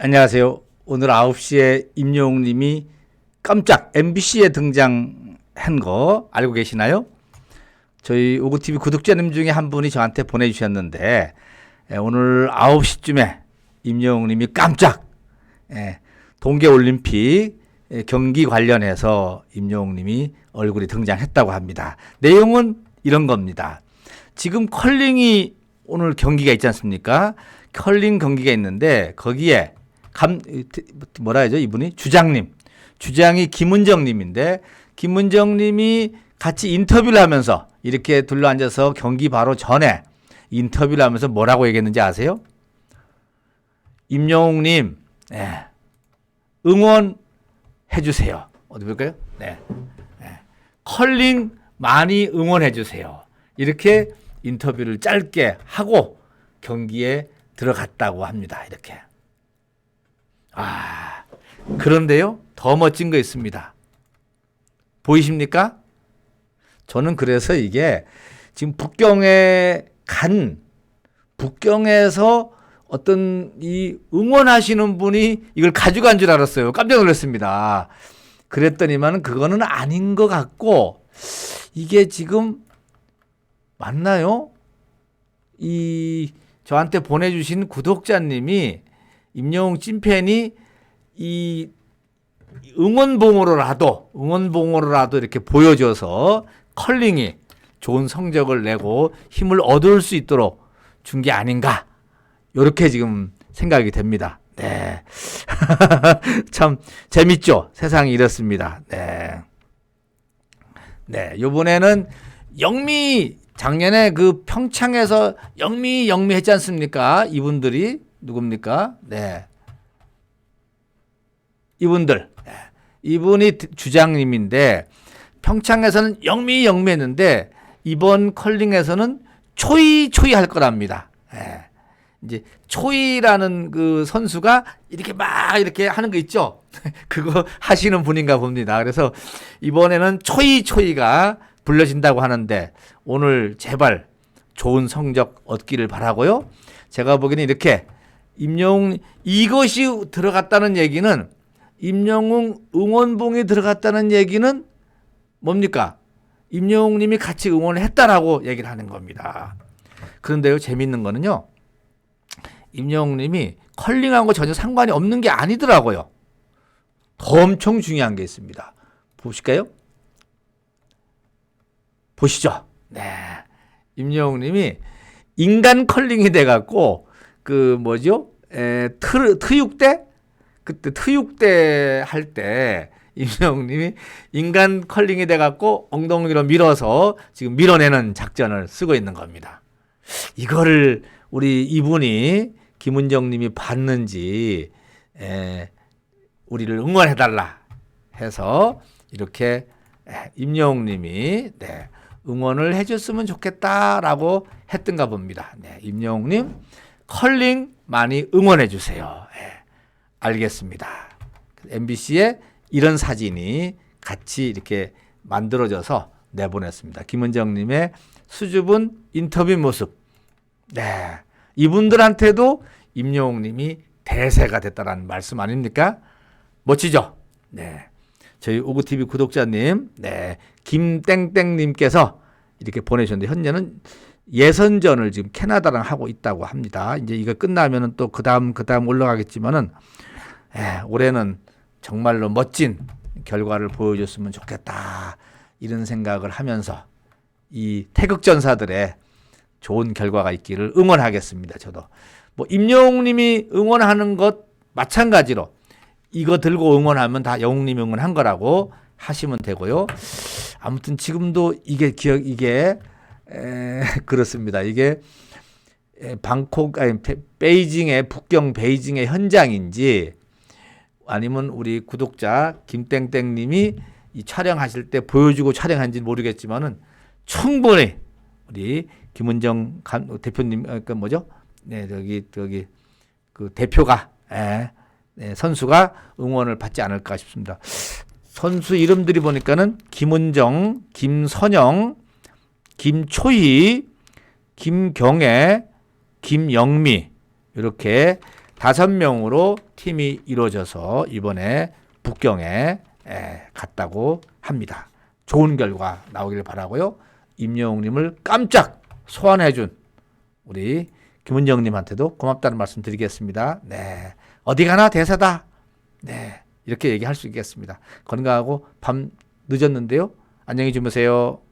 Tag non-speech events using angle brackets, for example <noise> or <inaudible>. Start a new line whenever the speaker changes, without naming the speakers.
안녕하세요. 오늘 9시에 임영웅 님이 깜짝 MBC에 등장한 거 알고 계시나요? 저희 오구TV 구독자님 중에 한 분이 저한테 보내주셨는데 예, 오늘 9시쯤에 임영웅 님이 깜짝 예, 동계올림픽 예, 경기 관련해서 임영웅 님이 얼굴이 등장했다고 합니다. 내용은 이런 겁니다. 지금 컬링이 오늘 경기가 있지 않습니까? 컬링 경기가 있는데 거기에 감 뭐라 해야죠 이분이 주장님 주장이 김은정님인데 김은정님이 같이 인터뷰를 하면서 이렇게 둘러 앉아서 경기 바로 전에 인터뷰를 하면서 뭐라고 얘기했는지 아세요? 임영웅님 예, 응원해 주세요. 어디 볼까요? 네. 네. 컬링 많이 응원해 주세요. 이렇게 인터뷰를 짧게 하고 경기에 들어갔다고 합니다. 이렇게. 아, 그런데요, 더 멋진 거 있습니다. 보이십니까? 저는 그래서 이게 지금 북경에 간, 북경에서 어떤 이 응원하시는 분이 이걸 가져간 줄 알았어요. 깜짝 놀랐습니다. 그랬더니만 그거는 아닌 것 같고, 이게 지금 맞나요? 이 저한테 보내주신 구독자님이 임영웅 찐팬이 이 응원봉으로라도 응원봉으로라도 이렇게 보여줘서 컬링이 좋은 성적을 내고 힘을 얻을 수 있도록 준 게 아닌가 이렇게 지금 생각이 됩니다. 네, <laughs> 참 재밌죠. 세상이 이렇습니다. 네, 네 이번에는 영미 작년에 그 평창에서 영미 영미 했지 않습니까? 이분들이 누굽니까? 네. 이분들. 네. 이분이 주장님인데 평창에서는 영미 영미 했는데 이번 컬링에서는 초이 초이 할 거랍니다. 네. 이제 초이라는 그 선수가 이렇게 막 이렇게 하는 거 있죠? <laughs> 그거 하시는 분인가 봅니다. 그래서 이번에는 초이 초이가 불려진다고 하는데 오늘 제발 좋은 성적 얻기를 바라고요. 제가 보기에는 이렇게 임영웅 이것이 들어갔다는 얘기는 임영웅 응원봉이 들어갔다는 얘기는 뭡니까? 임영웅 님이 같이 응원을 했다라고 얘기를 하는 겁니다. 그런데요, 재밌는 거는요. 임영웅 님이 컬링하고 전혀 상관이 없는 게 아니더라고요. 더 엄청 중요한 게 있습니다. 보실까요? 보시죠. 네. 임영웅 님이 인간 컬링이 돼갖고, 그 뭐죠? 에, 트, 트육대? 그때 트육대 할 때, 임영웅 님이 인간 컬링이 돼갖고 엉덩이로 밀어서 지금 밀어내는 작전을 쓰고 있는 겁니다. 이거를 우리 이분이 김은정 님이 봤는지, 에, 우리를 응원해달라 해서 이렇게 임영웅 님이, 네. 응원을 해줬으면 좋겠다라고 했던가 봅니다. 네, 임영웅님 컬링 많이 응원해 주세요. 네, 알겠습니다. MBC에 이런 사진이 같이 이렇게 만들어져서 내보냈습니다. 김은정님의 수줍은 인터뷰 모습. 네, 이분들한테도 임영웅님이 대세가 됐다라는 말씀 아닙니까? 멋지죠? 네. 저희 오구TV 구독자님, 네, 김땡땡님께서 이렇게 보내주셨는데, 현재는 예선전을 지금 캐나다랑 하고 있다고 합니다. 이제 이거 끝나면은 또 그 다음, 그 다음 올라가겠지만은, 에, 올해는 정말로 멋진 결과를 보여줬으면 좋겠다. 이런 생각을 하면서 이 태극전사들의 좋은 결과가 있기를 응원하겠습니다. 저도. 뭐, 임영웅 님이 응원하는 것 마찬가지로 이거 들고 응원하면 다 영웅님 응원한 거라고 하시면 되고요. 아무튼 지금도 이게 기억 이게 에, <laughs> 그렇습니다. 이게 에, 방콕 아니 베이징의 북경 베이징의 현장인지 아니면 우리 구독자 김땡땡님이 이 촬영하실 때 보여주고 촬영한지 모르겠지만은 충분히 우리 김은정 대표님 그러니까 뭐죠? 네 저기 저기 그 대표가 에, 네, 선수가 응원을 받지 않을까 싶습니다. 선수 이름들이 보니까는 김은정, 김선영, 김초희, 김경애, 김영미 이렇게 다섯 명으로 팀이 이루어져서 이번에 북경에 에, 갔다고 합니다. 좋은 결과 나오길 바라고요. 임영웅님을 깜짝 소환해준 우리 김은정님한테도 고맙다는 말씀 드리겠습니다. 네. 어디 가나 대세다. 네. 이렇게 얘기할 수 있겠습니다. 건강하고 밤 늦었는데요. 안녕히 주무세요.